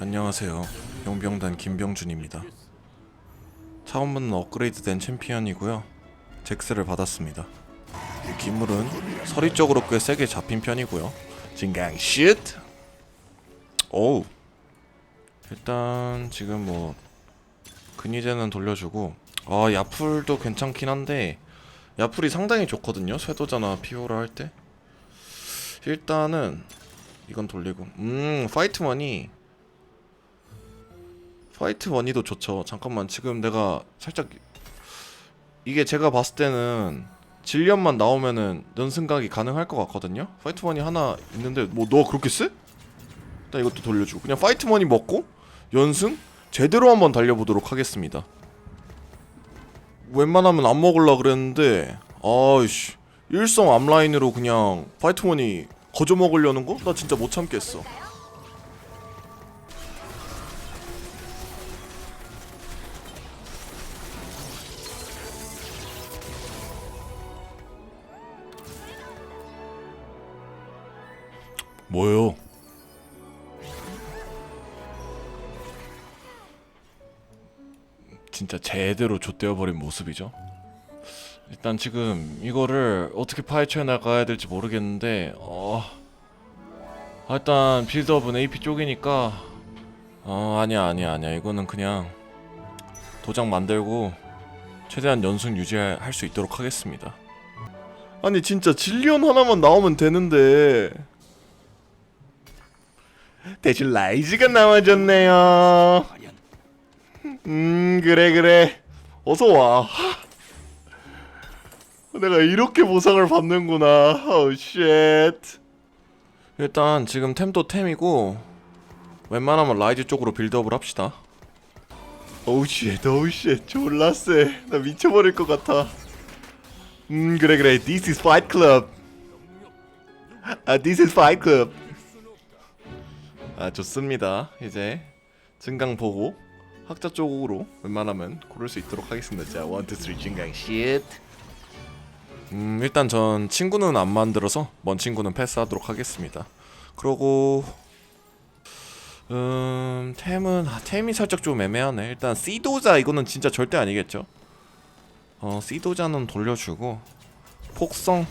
안녕하세요. 용병단 김병준입니다. 차원문은 업그레이드된 챔피언이고요. 잭스를 받았습니다. 이 기물은 서리 쪽으로 꽤 세게 잡힌 편이고요. 진강 쉿. 오우. 일단 지금 뭐 근위제는 돌려주고 아 야풀도 괜찮긴 한데 야풀이 상당히 좋거든요. 쇄도자나 피오라 할 때. 일단은 이건 돌리고 음 파이트머니 파이트 머니도 좋죠. 잠깐만 지금 내가 살짝 이게 제가 봤을 때는 질련만 나오면은 연승각이 가능할 것 같거든요. 파이트 머니 하나 있는데 뭐 너 그렇게 쎄? 일단 이것도 돌려주고 그냥 파이트 머니 먹고 연승 제대로 한번 달려보도록 하겠습니다. 웬만하면 안 먹을라 그랬는데 아이씨 일성 앞라인으로 그냥 파이트 머니 거저 먹으려는 거? 나 진짜 못 참겠어. 뭐요? 진짜 제대로 좆되어버린 모습이죠. 일단 지금 이거를 어떻게 파헤쳐 나가야 될지 모르겠는데 어 아, 일단 빌드업은 AP 쪽이니까 어 아니야 아니야 아니야 이거는 그냥 도장 만들고 최대한 연승 유지할 수 있도록 하겠습니다. 아니 진짜 진리온 하나만 나오면 되는데 대신 라이즈가 나와줬네요. 음 그래 그래 어서 와. 내가 이렇게 보상을 받는구나. 어우 쉣. 일단 지금 템도 템이고 웬만하면 라이즈 쪽으로 빌드업을 합시다. 어우 쉣 어우 쉣 졸라 쎄. 나 미쳐버릴 것 같아. 음 그래 그래 This is Fight Club. 아 This is Fight Club. 아 좋습니다. 이제 증강 보고 학자 쪽으로 웬만하면 고를 수 있도록 하겠습니다. 자, 1, 2, 3 증강 쉿. 음, 일단 전 친구는 안 만들어서 먼 친구는 패스하도록 하겠습니다. 그러고 음, 템은 아, 템이 살짝 좀 애매하네. 일단 시도자 이거는 진짜 절대 아니겠죠. 어, 시도자는 돌려주고 폭성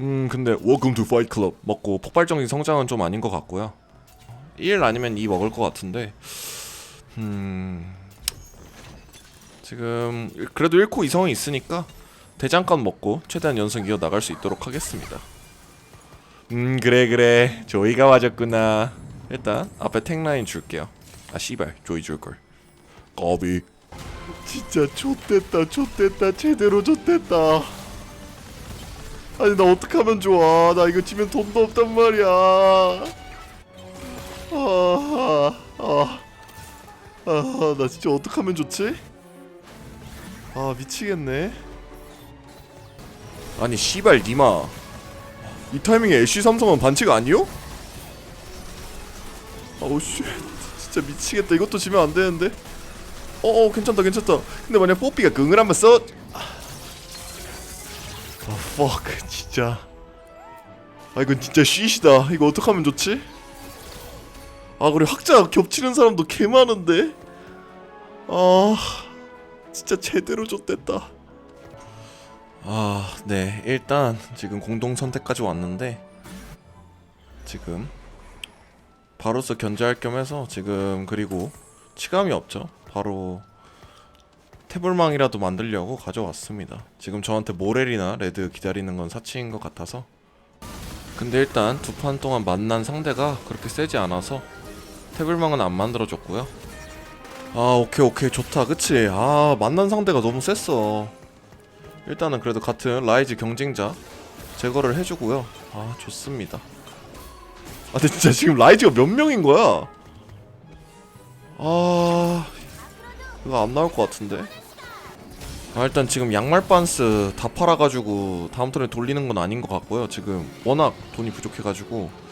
음, 근데 Welcome to Fight Club 먹고 폭발적인 성장은 좀 아닌 것 같고요. 1 아니면 2 먹을 것 같은데 음 지금 그래도 1코 이성이 있으니까 대장간 먹고 최대한 연승 이어 나갈 수 있도록 하겠습니다. 음 그래 그래 조이가 와줬구나. 일단 앞에 탱라인 줄게요. 아 씨발 조이 줄걸. 까비. 진짜 좆됐다 좆됐다 제대로 좆됐다. 아니 나 어떡하면 좋아 나 이거 지면 돈도 없단 말이야. 아, 아, 아, 나 진짜 어떡하면 좋지? 아, 미치겠네. 아니, 씨발, 니마. 이 타이밍에 애쉬 삼성은 반칙 아니요? 아우, 씨. 진짜 미치겠다. 이것도 지면 안 되는데. 어어, 괜찮다, 괜찮다. 근데 만약 뽀삐가 긍을 한번 써. 아, fuck. 진짜. 아, 이건 진짜 쉬시다. 이거 어떡하면 좋지? 아 그래 학자 겹치는 사람도 개 많은데? 아 진짜 제대로 좆됐다. 아네. 일단 지금 공동 선택까지 왔는데 지금 바로서 견제할 겸 해서 지금 그리고 치감이 없죠. 바로 태블망이라도 만들려고 가져왔습니다. 지금 저한테 모렐이나 레드 기다리는 건 사치인 것 같아서. 근데 일단 두 판 동안 만난 상대가 그렇게 세지 않아서 태블망은 안 만들어줬고요. 아 오케이 오케이. 좋다. 그치? 아 만난 상대가 너무 셌어. 일단은 그래도 같은 라이즈 경쟁자 제거를 해주고요. 아 좋습니다. 아 근데 진짜 지금 라이즈가 몇 명인 거야? 아 이거 안 나올 것 같은데? 아 일단 지금 양말 반스 다 팔아가지고 다음 턴에 돌리는 건 아닌 것 같고요. 지금 워낙 돈이 부족해가지고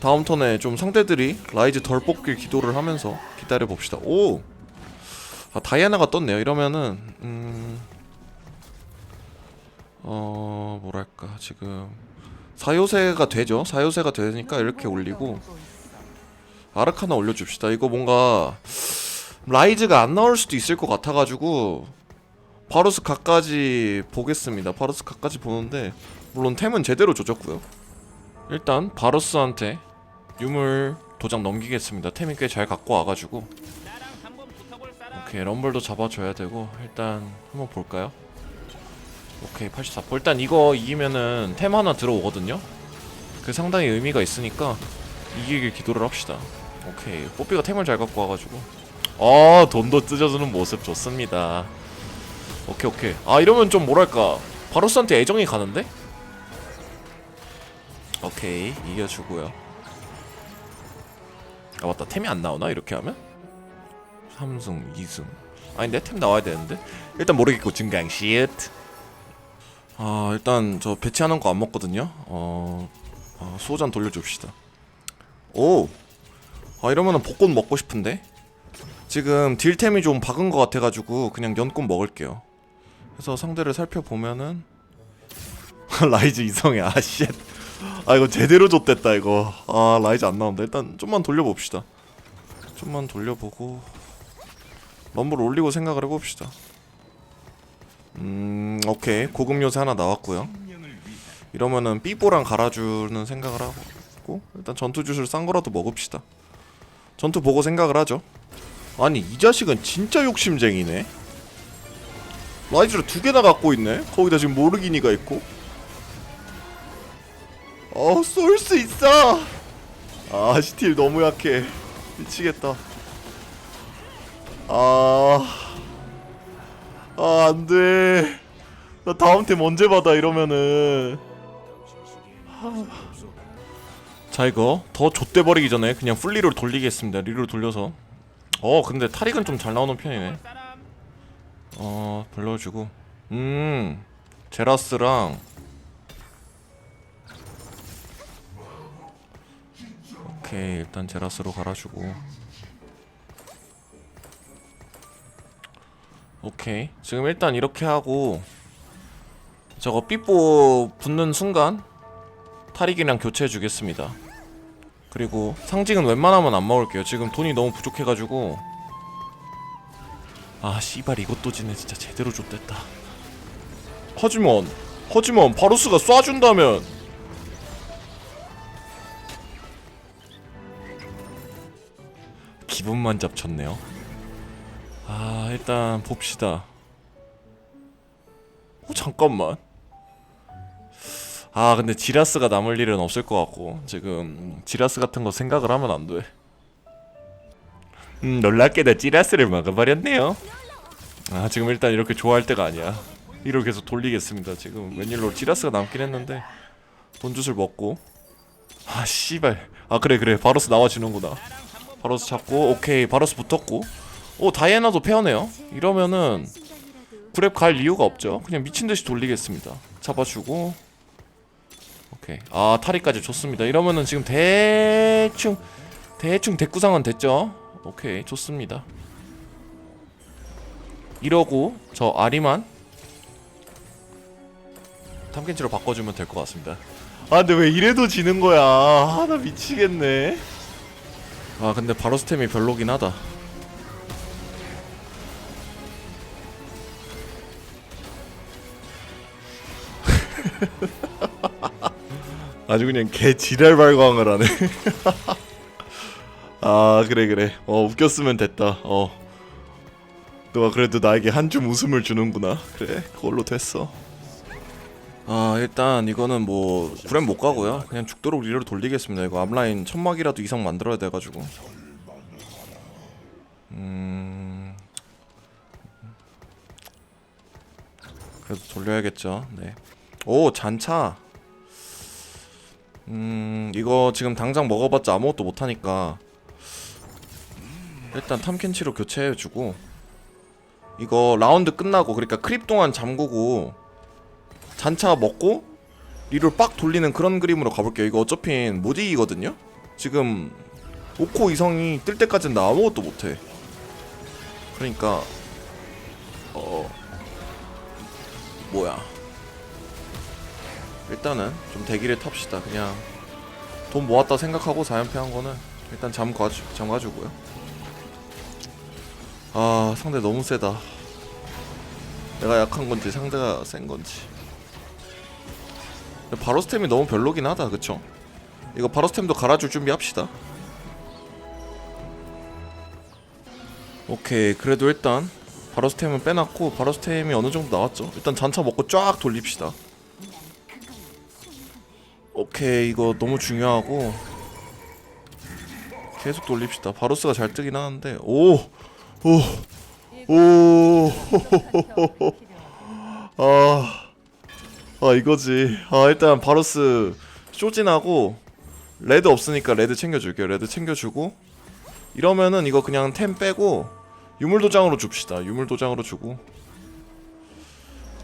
다음 턴에 좀 상대들이 라이즈 덜 뽑길 기도를 하면서 기다려 봅시다. 오, 아 다이아나가 떴네요. 이러면은 음, 어 뭐랄까 지금 사요새가 되죠. 사요새가 되니까 이렇게 올리고 아르카나 올려줍시다 이거 뭔가 라이즈가 안 나올 수도 있을 것 같아가지고 바로스 각까지 보겠습니다 바로스 각까지 보는데 물론 템은 제대로 조졌고요 일단 바로스한테 유물 도장 넘기겠습니다. 템이 꽤 잘 갖고 와가지고. 오케이 럼블도 잡아줘야 되고 일단 한번 볼까요? 오케이 84% 일단 이거 이기면은 템 하나 들어오거든요? 그 상당히 의미가 있으니까 이기길 기도를 합시다. 오케이 뽀삐가 템을 잘 갖고 와가지고. 아 돈도 뜯어주는 모습 좋습니다. 오케이 오케이. 아 이러면 좀 뭐랄까. 바로스한테 애정이 가는데? 오케이 이겨주고요 아 맞다. 템이 안 나오나? 이렇게 하면? 3승 2승. 아닌데 템 나와야 되는데? 일단 모르겠고 증강 쉿아 일단 저 배치하는 거 안 먹거든요. 어, 어 수호잔 돌려줍시다. 오! 아 이러면은 복권 먹고 싶은데? 지금 딜템이 좀 박은 것 같아가지고 그냥 연꽃 먹을게요. 그래서 상대를 살펴보면은 라이즈 이성애 아쉣 아 이거 제대로 줬댔다 이거. 아 라이즈 안 나온다. 일단 좀만 돌려봅시다. 좀만 돌려보고 럼블 올리고 생각을 해봅시다. 음 오케이. 고급 요새 하나 나왔고요. 이러면은 삐뽀랑 갈아주는 생각을 하고 일단 전투 주술 싼 거라도 먹읍시다. 전투 보고 생각을 하죠. 아니 이 자식은 진짜 욕심쟁이네. 라이즈를 두 개나 갖고 있네? 거기다 지금 모르기니가 있고 어 쏠 수 있어 아 스틸 너무 약해 미치겠다 아, 아, 안 돼. 나 다음 템 언제 받아, 이러면은. 하... 자, 이거 더 좆돼버리기 전에 그냥 풀리로 돌리겠습니다. 리로 돌려서. 어, 근데 타릭은 좀 잘 나오는 편이네. 어, 불러주고. 음, 제라스랑. 오케이, 일단 제라스로 갈아주고. 오케이. 지금 일단 이렇게 하고 저거 삐뽀 붙는 순간 타릭이랑 교체해 주겠습니다. 그리고 상징은 웬만하면 안 먹을게요. 지금 돈이 너무 부족해가지고. 아 씨발 이것도 지네 진짜 제대로 줬댔다. 하지만 하지만 바루스가 쏴준다면 기분만 잡쳤네요. 아 일단 봅시다. 어 잠깐만. 아 근데 지라스가 남을 일은 없을 것 같고 지금 지라스 같은 거 생각을 하면 안돼. 음 놀랍게도 지라스를 먹어버렸네요. 아 지금 일단 이렇게 좋아할 때가 아니야. 이를 계속 돌리겠습니다 지금. 웬일로 지라스가 남긴 했는데 돈주술 먹고. 아 씨발. 아 그래 그래. 바로스 나와주는구나 바로스 잡고 오케이 바로스 붙었고. 오 다이애나도 페어네요. 이러면은 그랩 갈 이유가 없죠. 그냥 미친듯이 돌리겠습니다. 잡아주고. 오케이. 아 타리까지 좋습니다. 이러면은 지금 대충 대충 대구상은 됐죠? 오케이 좋습니다. 이러고 저 아리만 탐켄치로 바꿔주면 될 것 같습니다. 아 근데 왜 이래도 지는 거야? 아 나 미치겠네 아 근데 바로 스템이 별로긴 하다 아주 그냥 개 지랄 발광을 하네. 아 그래 그래. 어 웃겼으면 됐다. 어. 너가 그래도 나에게 한 줌 웃음을 주는구나. 그래 그걸로 됐어. 아 일단 이거는 뭐 구렘 못 가고요. 그냥 죽도록 리를 돌리겠습니다. 이거 앞라인 천막이라도 이상 만들어야 돼가지고. 음. 그래도 돌려야겠죠. 네. 오 잔차 음 이거 지금 당장 먹어봤자 아무것도 못하니까 일단 탐켄치로 교체해주고 이거 라운드 끝나고 그러니까 크립 동안 잠그고 잔차 먹고 리를 빡 돌리는 그런 그림으로 가볼게요 이거 어차피 못 이기거든요 지금 오코 이성이 뜰 때까지는 나 아무것도 못해 그러니까 어 뭐야 일단은 좀 대기를 탑시다 그냥 돈 모았다 생각하고 4연패 한 거는 일단 잠가주 잠가주고요. 아 상대 너무 세다. 내가 약한 건지 상대가 센 건지. 바로 스템이 너무 별로긴 하다, 그쵸? 이거 바로 스템도 갈아줄 준비합시다. 오케이, 그래도 일단 바로 스템은 빼놨고 바로 스템이 어느 정도 나왔죠. 일단 잔차 먹고 쫙 돌립시다. 오케이, 이거 너무 중요하고 계속 돌립시다. 바로스가 잘 뜨긴 하는데 오, 오, 오, 아, 아 이거지. 아 일단 바로스 쇼진하고 레드 없으니까 레드 챙겨줄게요. 레드 챙겨주고 이러면은 이거 그냥 템 빼고 유물 도장으로 줍시다. 유물 도장으로 주고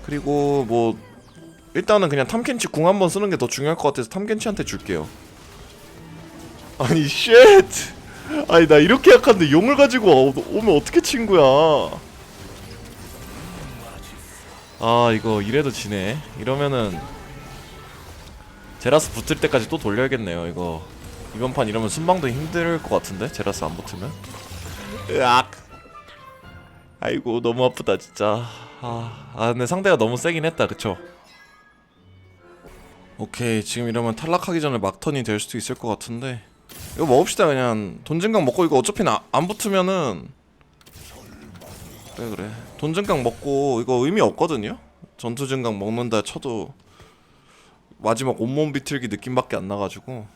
그리고 뭐 일단은 그냥 탐켄치 궁 한번 쓰는 게 더 중요할 것 같아서 탐켄치한테 줄게요. 아니 쉣 아니 나 이렇게 약한데 용을 가지고 오- 오면 어떻게 친구야 아 이거 이래도 지네. 이러면은 제라스 붙을 때까지 또 돌려야겠네요 이거. 이번 판 이러면 순방도 힘들 것 같은데? 제라스 안 붙으면? 으악! 아이고 너무 아프다 진짜. 아, 아 근데 상대가 너무 세긴 했다 그쵸? 오케이 지금 이러면 탈락하기 전에 막턴이 될 수도 있을 것 같은데. 이거 먹읍시다 그냥. 돈 증강 먹고 이거 어차피 나, 안 붙으면은 그래 그래? 돈 증강 먹고 이거 의미 없거든요? 전투 증강 먹는다 쳐도 마지막 온몸 비틀기 느낌밖에 안 나가지고.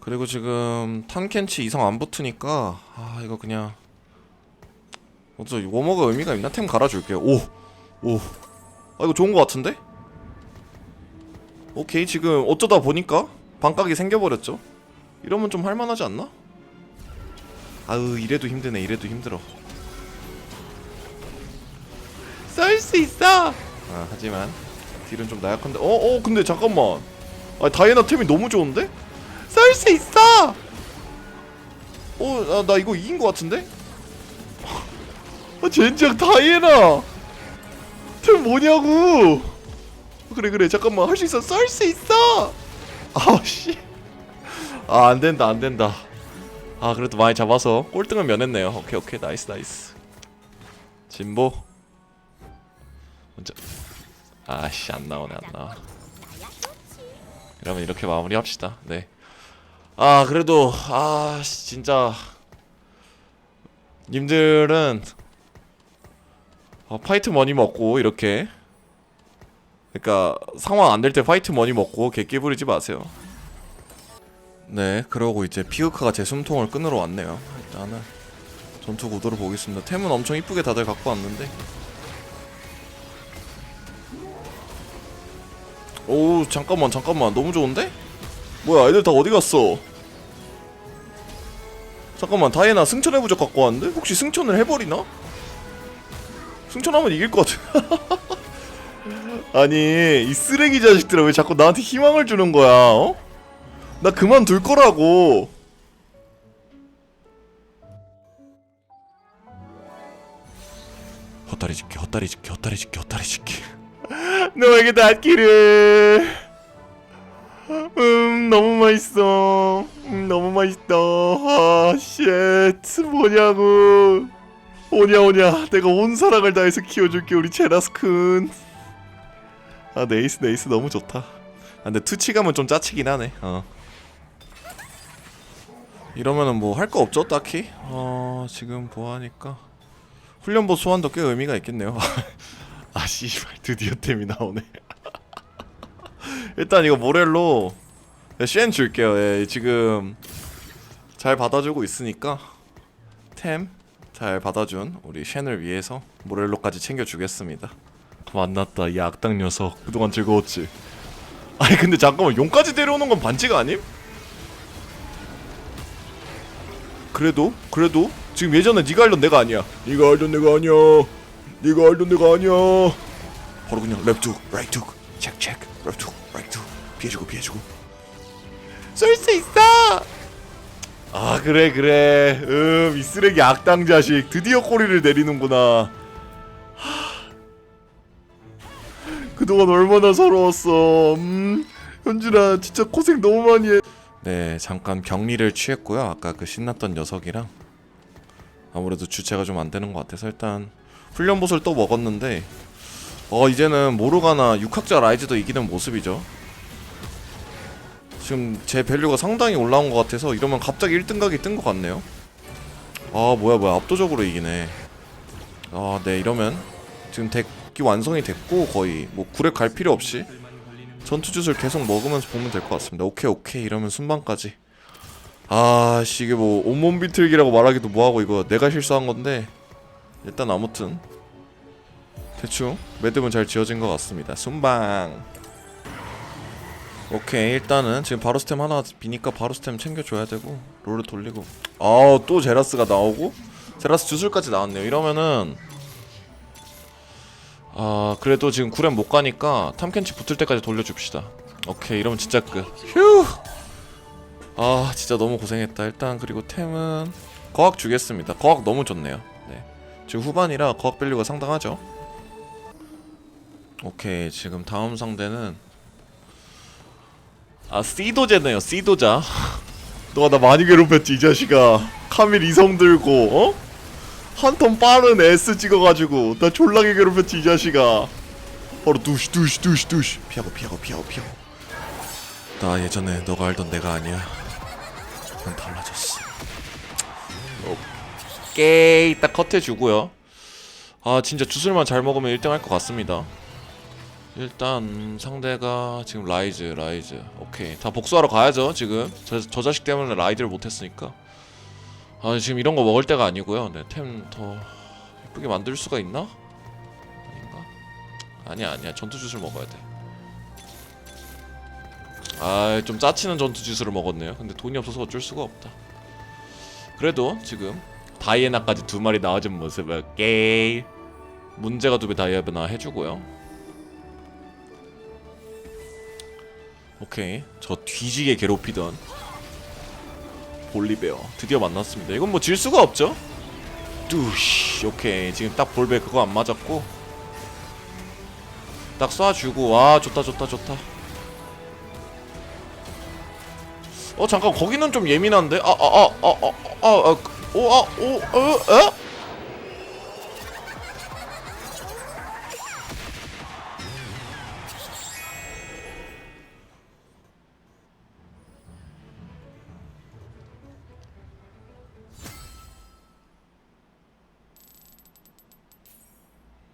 그리고 지금 탄켄치 이상 안 붙으니까 아 이거 그냥 어쩌 워머가 의미가 있나? 템 갈아줄게요. 오오! 아 이거 좋은 거 같은데? 오케이 지금 어쩌다 보니까 반각이 생겨버렸죠? 이러면 좀 할만하지 않나? 아으 이래도 힘드네 이래도 힘들어 수 있어. 아 하지만 딜은 좀 나약한데. 어 어 근데 잠깐만. 아 다이애나 템이 너무 좋은데? 썰수 있어. 어 나 나 이거 이긴 거 같은데? 아 젠장 다이애나! 템 뭐냐고! 그래 그래 잠깐만. 할 수 있어. 썰수 있어! 아씨. 아 안 된다 안 된다. 아 그래도 많이 잡아서 꼴등은 면했네요. 오케이 오케이. 나이스 나이스. 진보 먼저. 아씨 안 나오네 안 나와. 그러면 이렇게 마무리합시다. 네 아 그래도 아 씨, 진짜. 님들은 어, 파이트 머니 먹고 이렇게. 그러니까 상황 안 될 때 파이트 머니 먹고 개끼 부리지 마세요. 네, 그러고 이제 피우카가 제 숨통을 끊으러 왔네요. 일단은 전투 구도를 보겠습니다. 템은 엄청 이쁘게 다들 갖고 왔는데. 오, 잠깐만, 잠깐만, 너무 좋은데? 뭐야, 애들 다 어디 갔어? 잠깐만, 다이애나 승천의 부적 갖고 왔는데? 혹시 승천을 해버리나? 승천하면 이길 것 같아. 아니, 이 쓰레기 자식들아 왜 자꾸 나한테 희망을 주는 거야? 어? 나 그만둘 거라고. 헛다리 짓기, 헛다리 짓기, 헛다리 짓기, 헛다리 짓기. 너에게 닿기를. 음, 너무 맛있어. 음, 너무 맛있다. 아, 쉣. 뭐냐고. 오냐, 오냐. 내가 온 사랑을 다해서 키워줄게, 우리 제라스쿤. 아, 네이스, 네이스 너무 좋다. 아, 근데 투치감은 좀 짜치긴 하네. 어. 이러면은 뭐 할 거 없죠 딱히 어 지금 보아하니까 훈련보 소환도 꽤 의미가 있겠네요 아 씨발 드디어 템이 나오네 일단 이거 모렐로 쉔 줄게요 예, 지금 잘 받아주고 있으니까 템 잘 받아준 우리 쉔을 위해서 모렐로까지 챙겨주겠습니다 만났다 이 악당 녀석 그동안 즐거웠지 아니 근데 잠깐만 용까지 데려오는 건 반칙 아님? 그래도 그래도 지금 예전에 네가 알던 내가 아니야. 네가 알던 내가 아니야. 네가 알던 내가 아니야. 바로 그냥 랩투, 라이투, 체크 체크, 랩투, 라이투 피해주고 피해주고. 쏠 수 있어. 아 그래 그래. 음이 쓰레기 악당 자식 드디어 꼬리를 내리는구나. 하. 그동안 얼마나 서러웠어. 음 현준아 진짜 고생 너무 많이 해. 네 잠깐 격리를 취했고요 아까 그 신났던 녀석이랑 아무래도 주체가 좀 안 되는 것 같아서 일단 훈련 보스를 또 먹었는데 어 이제는 모르가나 육학자 라이즈도 이기는 모습이죠. 지금 제 밸류가 상당히 올라온 것 같아서 이러면 갑자기 1등 각이 뜬 것 같네요. 아 뭐야 뭐야. 압도적으로 이기네. 아 네 이러면 지금 덱이 완성이 됐고 거의. 뭐 구렉 갈 필요 없이 전투주술 계속 먹으면서 보면 될 것 같습니다. 오케이 오케이. 이러면 순방까지. 아씨 이게 뭐 온몸 비틀기라고 말하기도 뭐하고 이거 내가 실수한 건데 일단 아무튼 대충 매듭은 잘 지어진 것 같습니다. 순방. 오케이 일단은 지금 바로 스템 하나 비니까 바로 스템 챙겨줘야 되고 롤을 돌리고. 아우 또 제라스가 나오고? 제라스 주술까지 나왔네요. 이러면은 아 그래도 지금 구렘 못 가니까 탐켄치 붙을 때까지 돌려줍시다. 오케이 이러면 진짜 끝휴아 진짜 너무 고생했다. 일단 그리고 템은 거학 주겠습니다. 거학 너무 좋네요. 네 지금 후반이라 거학 밸류가 상당하죠. 오케이 지금 다음 상대는 아 씨도제네요 씨도자. 너가 나 많이 괴롭혔지 이 자식아. 카밀 이성 들고 어? 한 턴 빠른 S 찍어가지고 나 졸라게 괴롭혔지 이 자식아. 바로 두시 두시 두시 두시. 피하고 피하고 피하고 피하고. 나 예전에 너가 알던 내가 아니야. 난 달라졌어. 오 케이 딱 컷해주고요. 아 진짜 주술만 잘 먹으면 1등 할 것 같습니다. 일단 상대가 지금 라이즈 라이즈. 오케이. 다 복수하러 가야죠 지금. 저, 저 자식 때문에 라이드를 못했으니까. 아 지금 이런 거 먹을 때가 아니고요. 네, 템 더 예쁘게 만들 수가 있나? 아닌가? 아니야 아니야. 전투 주술 먹어야 돼 아 좀 짜치는 전투 주술을 먹었네요. 근데 돈이 없어서 어쩔 수가 없다. 그래도 지금 다이애나까지 두 마리 나와준 모습을 게이 문제가 두 배 다이애나 해주고요. 오케이. 저 뒤지게 괴롭히던 볼리베어. 드디어 만났습니다. 이건 뭐 질 수가 없죠? 뚜시 오케이. 지금 딱 볼베 그거 안 맞았고. 딱 쏴주고. 와 좋다 좋다 좋다. 어 잠깐. 거기는 좀 예민한데? 아아아아아 아아 오 아 오 어? 에?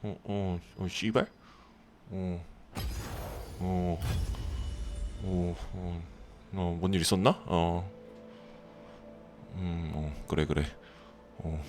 어, 어, 어, 씨발? 어, 어, 어, 어, 어, 뭔 일 있었나? 어, 음, 어, 그래, 그래, 어,